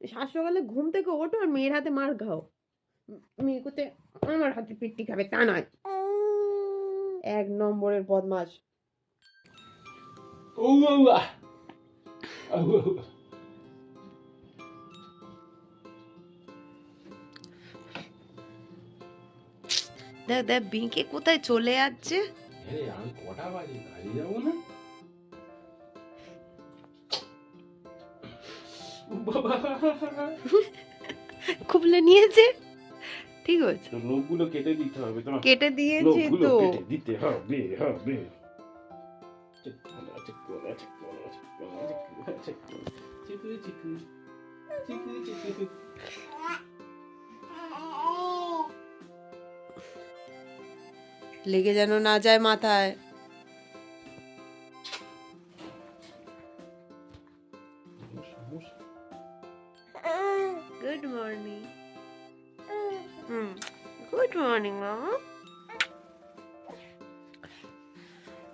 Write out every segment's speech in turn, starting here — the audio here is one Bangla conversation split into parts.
সাত সকালে ঘুম থেকে ওঠো আর মেয়ের হাতে মার খাও। মেয়ে কোতে আমার হাতে পিট্টি খাবে তা নয়। এক নম্বরের বদমাস। দেখ দেখ বিঁকে কোথায় চলে যাচ্ছে? আমি কটা বাজে? কাজে যাব না? খুবলে নিয়েছে? ঠিক আছে লোকগুলো কেটে দিতে হবে তোমার। কেটে দিয়েছি তো। কেটে দিতে হবে হবে। লেগে যেন না যায় মাথায়। সমস্যা। Good morning hmm good morning মামা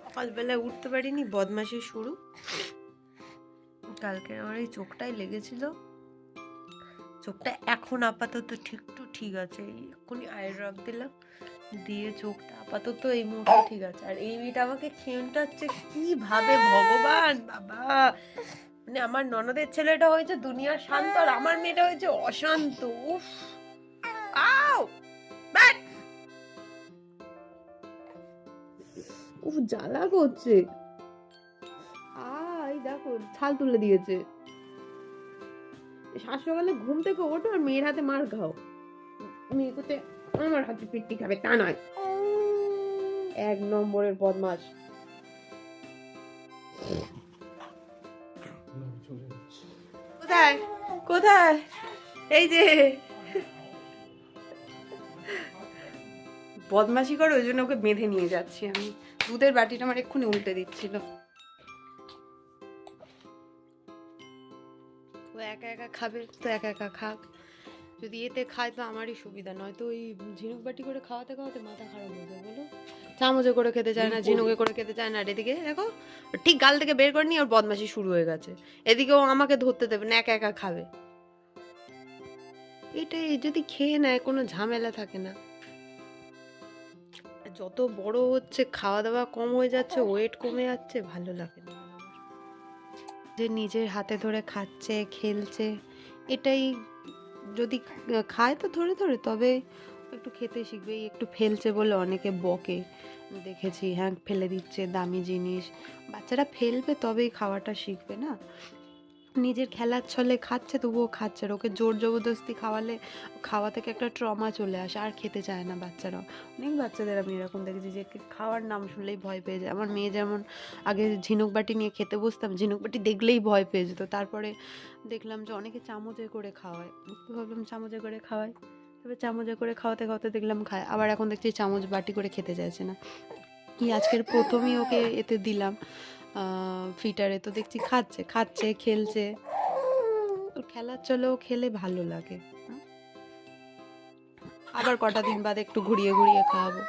সকালবেলা উঠতে পারিনি বদমাসি শুরু। কালকে আমার এই চোখটাই লেগেছিল। চোখটা এখন আপাতত ঠিক টু ঠিক আছে এক্ষুনি আই ড্রপ দিলাম দিয়ে চোখটা আপাতত এই মুহূর্তে ঠিক আছে। আর এই মেয়েটা আমাকে খেমটাচ্ছে কীভাবে ভগবান বাবা! মানে আমার ননদের ছেলেটা হয়েছে দুনিয়া শান্ত আর আমার মেয়েটা হয়েছে অশান্ত, উফ। আও! ব্যাট উফ, জ্বালা করছে। আই দেখো, ছাল তুলে দিয়েছে। সকালে ঘুম থেকে ওঠো আর মেয়ের হাতে মার খাও। মেয়ে কোতে আমার হাতে পিট্টি খাবে তা নয়। এক নম্বরের বদমাস কোথায়? কোথায়? এই যে। বদমাশি করে ওই জন্য ওকে বেঁধে নিয়ে যাচ্ছি আমি। দুধের বাটিটা আমার এক্ষুনি উল্টে দিচ্ছিল। ও একা একা খাবে, তো একা একা খাক। যদি এতে খায় তো আমারই সুবিধা নয় তো ওই ঝিনুক বাটি করে খাওয়াতে খাওয়াতে মাথা খারাপ হয়ে যায়, বলো। চামচে করে খেতে চায় না ঝিনুকে করে খেতে চায় না আর এদিকে দেখো ঠিক গাল থেকে বের করে নিয়ে ওর বদমাশি শুরু হয়ে গেছে। এদিকে ও আমাকে ধরতে দেবে না একা একা খাবে। এটাই যদি খেয়ে নেয় কোনো ঝামেলা থাকে না। যত বড় হচ্ছে খাওয়া দাওয়া কম হয়ে যাচ্ছে ওয়েট কমে যাচ্ছে ভালো লাগে না। যে নিজের হাতে ধরে খাচ্ছে খেলছে এটাই যদি খায় তো ধরে ধরে তবে একটু খেতে শিখবে, একটু ফেলছে বলে অনেকে বকে। দেখেছি হ্যাঁ ফেলে দিচ্ছে, দামি জিনিস। বাচ্চারা ফেলবে তবেই খাওয়াটা শিখবে না। নিজের খেলার ছলে খাচ্ছে, তবুও খাচ্ছে ওকে জোর জবরদস্তি খাওয়ালে, খাওয়া থেকে একটা ট্রমা চলে আসে, আর খেতে চায় না বাচ্চারা। অনেক বাচ্চাদের আমি এরকম দেখেছি যে খাওয়ার নাম শুনলেই ভয় পেয়ে যায়। আমার মেয়ে যেমন, আগে ঝিনুক বাটি নিয়ে খেতে বসতাম, ঝিনুক বাটি দেখলেই ভয় পেয়ে যেত। তারপরে দেখলাম যে, অনেকে চামচে করে খাওয়ায়। ভাবলাম চামচে করে খাওয়ায়? তবে চামচে করে খাওয়াতে খাওয়াতে দেখলাম খায়। আবার এখন দেখছি চামচ বাটি করে খেতে চাইছে না। কি আজকের প্রথমেই ওকে এতে দিলাম ফিটারে তো দেখছি খাচ্ছে খাচ্ছে খেলছে। ওর খেলার চলেও খেলে ভালো লাগে। আবার কটা দিন বাদে একটু ঘুরিয়ে ঘুরিয়ে খাওয়াবো।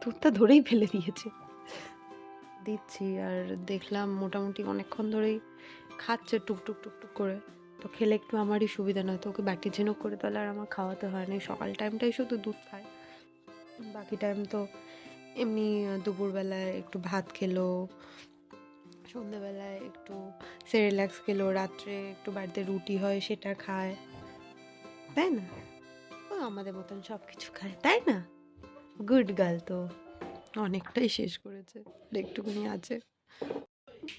দুধটা ধরেই ফেলে দিয়েছে। দিচ্ছি আর দেখলাম মোটামুটি অনেকক্ষণ ধরেই খাচ্ছে টুকটুক টুকটুক করে। তো খেলে একটু আমারই সুবিধা নয়, তো ওকে বাটি ঝিনুক করে তাহলে আর আমার খাওয়াতে হয় না। সকাল টাইমটাই শুধু দুধ খায়। বাকি টাইম তো এমনি দুপুরবেলায় একটু ভাত খেলো সন্ধ্যেবেলায় একটু সেরেল্যাক্স খেলো, রাত্রে একটু বাড়িতে রুটি হয় সেটা খায়। তাই না? ও, আমাদের মতন সব কিছু খায়, তাই না? গুড গার্ল তো। অনেকটাই শেষ করেছে, একটুখানি আছে।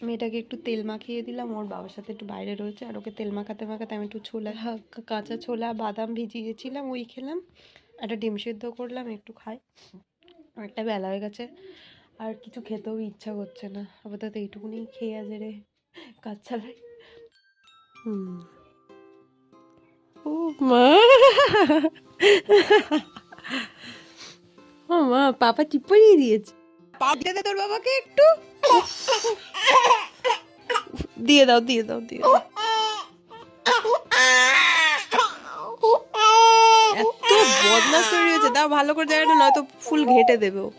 মেয়েটাকে একটু তেল মাখিয়ে দিলাম, ওর বাবার সাথে একটু বাইরে রয়েছে, আর ওকে তেল মাখাতে মাখাতে আমি একটু ছোলা কাঁচা ছোলা, বাদাম ভিজিয়েছিলাম, ওই খেলাম। একটা ডিম সিদ্ধ করলাম, একটু খাই। অনেকটা বেলা হয়ে গেছে, আর কিছু খেতেও ইচ্ছা করছে না। আপাতত এইটুকুনি খেয়ে আছে রে, কাজ হুম। ও মা। ও মা, পাপা চিপড়িয়ে দিয়েছে। পাপ দে তোর বাবাকে একটু। দিয়ে দাও দিয়ে দাও দিয়ে দাও এত বদমাস তৈরি হয়েছে দাও, ভালো করে জায়গাটা নয়তো ফুল ঘেটে দেবে ও।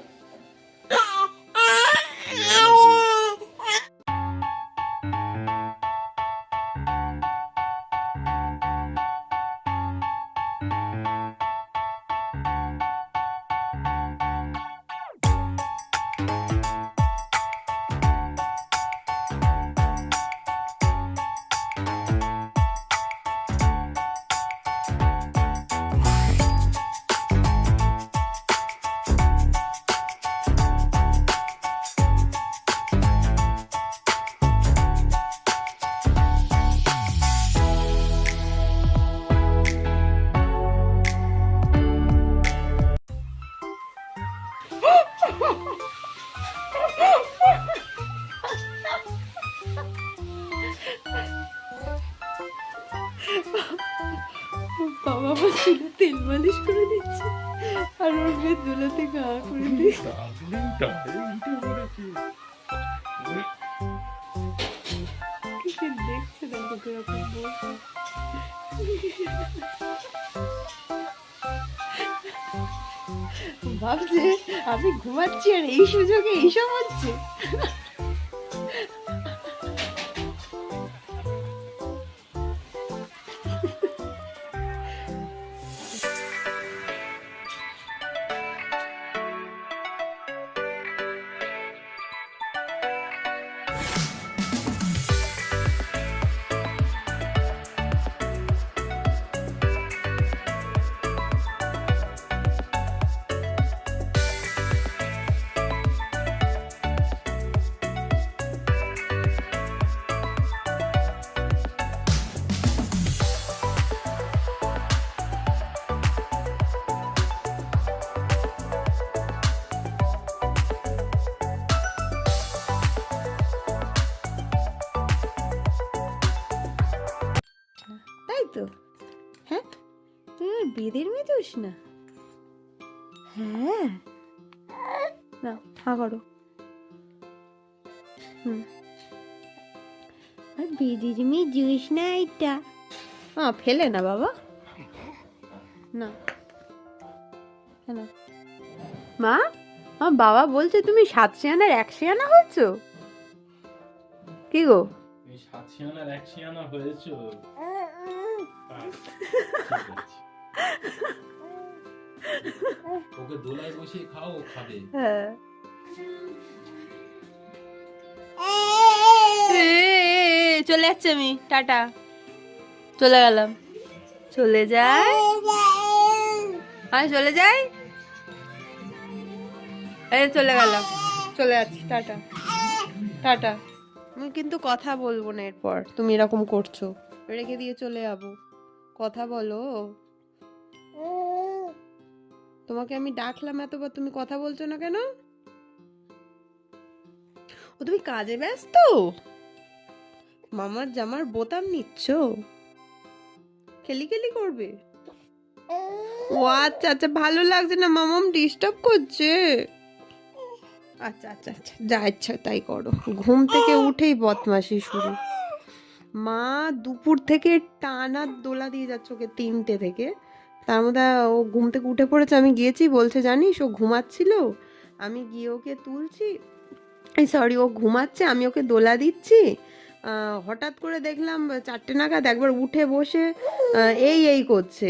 বাবা বলছিল তেল মালিশ করে দিচ্ছে। আর ওর মেয়ে দোলাতে গা করে দিচ্ছে। দেখছে দেখো কীরকম ভাবছে আমি ঘুমাচ্ছি আর এই সুযোগে এইসব হচ্ছে। দোস না? হ্যাঁ। না হা করো। হুম। আর বেদির মেয়ে জুস না এটা? হ্যাঁ ফেলে না বাবা। না। কেন? মা আমার বাবা বলছে তুমি সাত শিয়ানার এক শিয়ানা হয়েছো? কি গো? সাত শিয়ানার এক শিয়ানা হয়েছে। ওকে দোলায় বসিয়ে খাও ও খাবে। হ্যাঁ। চলে যাচ্ছে আমি টাটা। চলে গেলাম। চলে যাই। আমি চলে যাই। এই চলে গেলাম। চলে যাচ্ছি টাটা। টাটা। আমি কিন্তু কথা বলব না এরপর তুমি এরকম করছ। রেখে দিয়ে চলে যাব। কথা বলো। তোমাকে আমি ডাকলাম এতবার, তুমি কথা বলছো না কেন? ও, তুমি কাজে ব্যস্ত? মামার জামার বোতাম নিচ্ছ? খেলি খেলি করবে? ও আচ্ছা আচ্ছা ভালো লাগছে না, মামাম ডিস্টার্ব করছে। আচ্ছা আচ্ছা আচ্ছা যা ইচ্ছা তাই করো। ঘুম থেকে উঠেই বদমাশি শুরু। মা, দুপুর থেকে টানা দোলা দিয়ে যাচ্ছে ওকে তিনটে থেকে। তার মধ্যে ও ঘুম থেকে উঠে পড়েছে, আমি গিয়েছি, বলছে, জানিস, ও ঘুমাচ্ছিল? আমি গিয়ে ওকে তুলছি, এই সরি ও ঘুমাচ্ছে, আমি ওকে দোলা দিচ্ছি হঠাৎ করে দেখলাম চারটে নাগাদ একবার উঠে বসে এই এই করছে।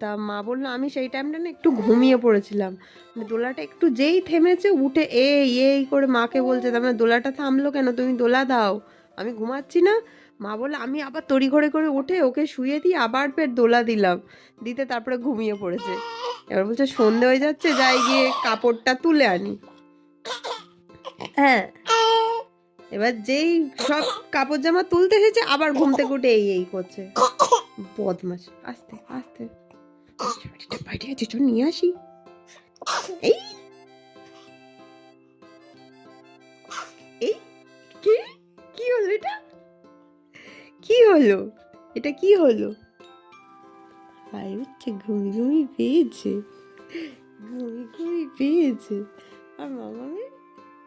তা মা বলল, আমি সেই টাইমটা না একটু ঘুমিয়ে পড়েছিলাম। মানে দোলাটা একটু যেই থেমেছে, উঠে এই এই করে মাকে বলছে, তার মানে দোলাটা থামলো কেন? তুমি দোলা দাও। আমি ঘুমাচ্ছি না। মা বলে আমি আবার তড়ি ঘড়ি করে উঠে ওকে শুয়ে দিয়ে আবার ফের দোলা দিলাম। দিতে তারপরে ঘুমিয়ে পড়েছে। এবার বলছে, সন্ধে হয়ে যাচ্ছে, যাই গিয়ে কাপড়টা তুলে আনি। হ্যাঁ। এবার যেই সব কাপড় জামা তুলতে এসেছে, আবার ঘুম থেকে উঠে এই এই করছে। বদমাস আস্তে আস্তে। বাইরে চল নিয়ে আসি। এই। এই, কি? কি হলো এটা? কি হলো? এটা কি হলো? হাই হচ্ছে ঘুমি ঘুমি পেয়েছে। ঘুমি ঘুমি পেয়েছে। আর মামামে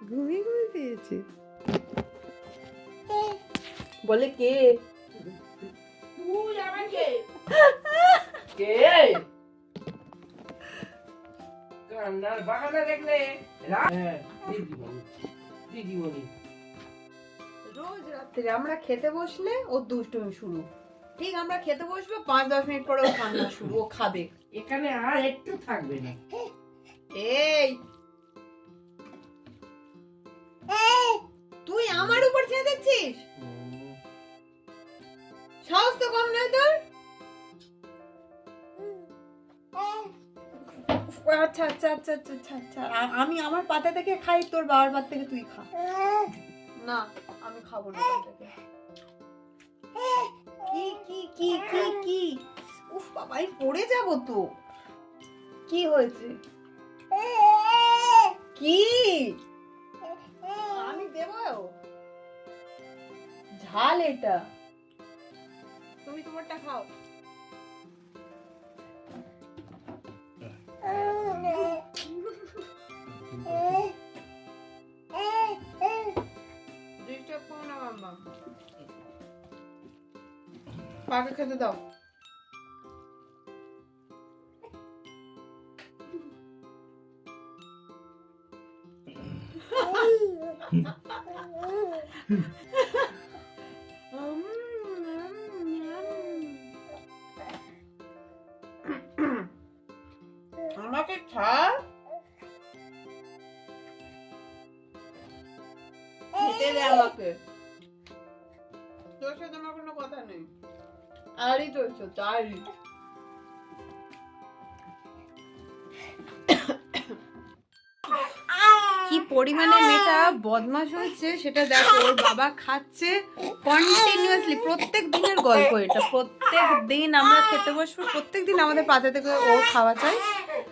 ঘুমি ঘুমি পেয়েছে। বলে কে? কে? কান্নার বাহানা দেখলে হ্যাঁ দিদিমণি। দিদিমণি। রোজ রাত্রে আমরা খেতে বসলে ও দুষ্টুমি শুরু। ঠিক আমরা খেতে বসবো পাঁচ দশ মিনিট পরে ও কান্না শুরু ও খাবে। এখানে আর একটু থাকবে না। এই তুই আমার উপর ছেড়ে দিচ্ছিস? সাহস তো কম নয় তোর? আচ্ছা আচ্ছা আচ্ছা আচ্ছা আচ্ছা আচ্ছা। আমি আমার পাতা থেকে খাই তোর বাবার পাত থেকে তুই খা। না আমি খাব না কি কি কি কি কি? উফ বাবাই পড়ে যাব তো। কি হয়েছে? কি? আমি দেব। ঝাল এটা। তুমি তোমারটা খাও। হ্যাঁ। মা পাকে খেতে দাও। আমাকে আরই চলছো তারই কি পরিমাণে মেয়েটা বদমাশ হয়েছে সেটা দেখো, ওর বাবা খাচ্ছে কন্টিনিউয়াসলি প্রত্যেক দিনের গল্প এটা, প্রত্যেক দিন আমরা খেতে বসবো, প্রত্যেক দিন আমাদের পাতে থেকে ও খাওয়া চাই।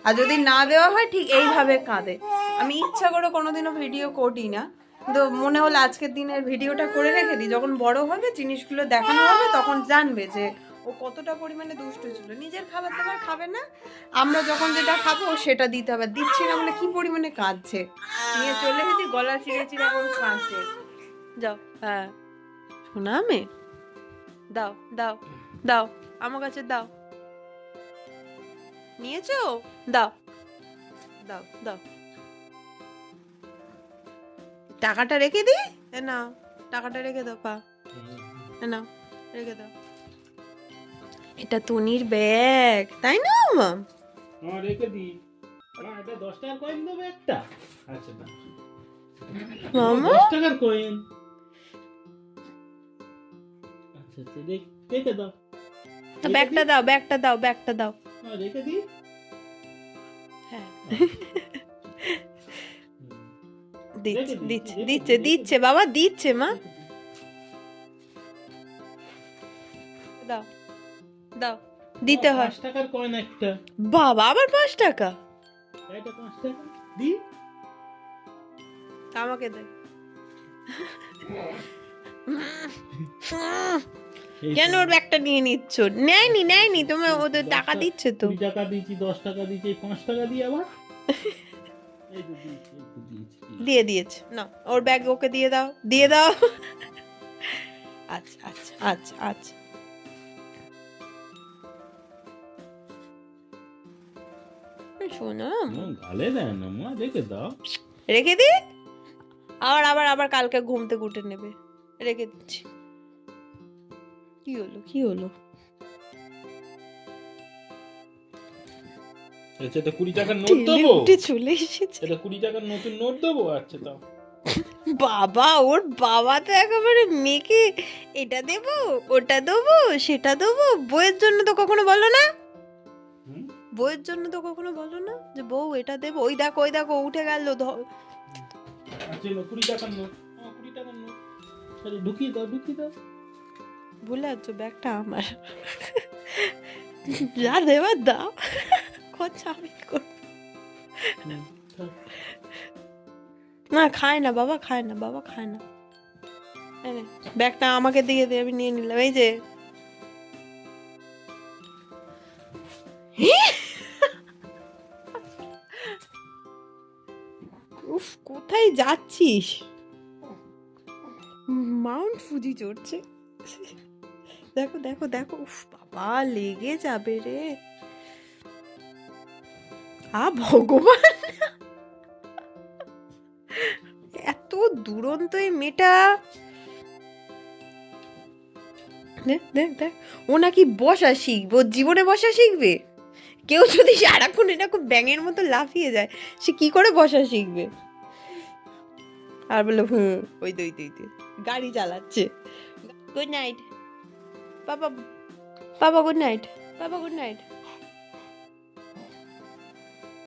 আর যদি না দেওয়া হয়, ঠিক এইভাবে কাঁদে। আমি ইচ্ছা করে কোনোদিনও ভিডিও করি না কিন্তু মনে হলো আজকের দিনের ভিডিওটা করে রেখে দিই। যখন বড় হবে, জিনিসগুলো দেখানো হবে, তখন জানবে যে ও কতটা পরিমাণে দুষ্টু ছিল। নিজের খাবার দাবার খাবে না। আমরা যখন যেটা খাব সেটা দিতে হবে। দিচ্ছি না বলে কি পরিমাণে কাঁদছে? নিয়ে চলে এসেছি গলা চিড়ে চিড়ে এখন কাঁদছে। যাও। হ্যাঁ। শোনা মে? দাও দাও দাও, আমার কাছে দাও। নিয়েছো? দাও। দাও দাও। টাকাটা রেখে দি না টাকাটা রেখে দাও পা। এ না রেখে দাও। এটা তুনির ব্যাগ তাই না মাম? আমার রেখে দি মা এটা দশ টাকার কয়েন দেবে একটা। আচ্ছা মামা? দশ টাকার কয়েন আচ্ছা আচ্ছা রেখে দাও। রেখে ব্যাগটা দাও ব্যাগটা দাও ব্যাগটা দাও। মা, রেখে দি হ্যাঁ। দিচ্ছে দিচ্ছে দিচ্ছে দিচ্ছে বাবা দিচ্ছে মা। দাও দাও দিতে হয়। টাকার কয়েন একটা। বাবা আবার পাঁচ টাকা? এটা পাঁচ টাকা? দি। আমাকে দে। কেন ওর ব্যাগটা নিয়ে নিচ্ছ? নেয়নি নেয়নি তুমি ওদের টাকা দিচ্ছে তো। টাকা দিয়েছি দশ টাকা এই পাঁচ টাকা দিয়ে আবার? দিয়ে দিয়েছে। না ওর ব্যাগ ওকে দিয়ে দাও দিয়ে দাও। আচ্ছা আচ্ছা আচ্ছা আচ্ছা। শোনো। গালে দেয় না মা রেখে দাও। রেখে দি। আবার আবার আবার কালকে ঘুমতে গুটে নেবে। রেখে দিচ্ছি। কি হলো কি হলো? আচ্ছা এটা কুড়ি টাকার নোট দেবো? চলে এসেছে। এটা কুড়ি টাকার নতুন নোট দেবো? আচ্ছা দাও। বাবা ওর বাবা তো একেবারে মেয়েকে এটা দেবো ওটা দেবো সেটা দেবো। বইয়ের জন্য তো কখনো বলো না? বইয়ের জন্য তো কখনো বলো না? যে বউ এটা দেবো। ওই দেখো ওই দেখো উঠে গেল আচ্ছা কুড়ি টাকার নোট। কুড়ি টাকার নোট। ঢুকিয়ে দাও ঢুকিয়ে দাও। ভুলে ব্যাগটা আমার। যা দেবার দাও। খরচা আমি করব। না খায় না বাবা খায় না বাবা খায় না। ব্যাগটা আমাকে দিয়ে দে আমি নিয়ে নিলাম এই যে। উফ কোথায় যাচ্ছিস? মাউন্ট ফুজি চড়ছে। দেখো দেখো দেখো উফ বাবা লেগে যাবে রে। আ, ভগবান! এত দুরন্ত এই মেয়েটা! দেখ দেখ দেখ, ও নাকি বসা শিখবে জীবনে বসা শিখবে? কেউ যদি সারাক্ষণ এরকম ব্যাঙের মতো লাফিয়ে যায়, সে কি করে বসা শিখবে? আর বলে হুম, ওই দই দই দই গাড়ি চালাচ্ছে। গুড নাইট বাবা বাবা গুড নাইট বাবা গুড নাইট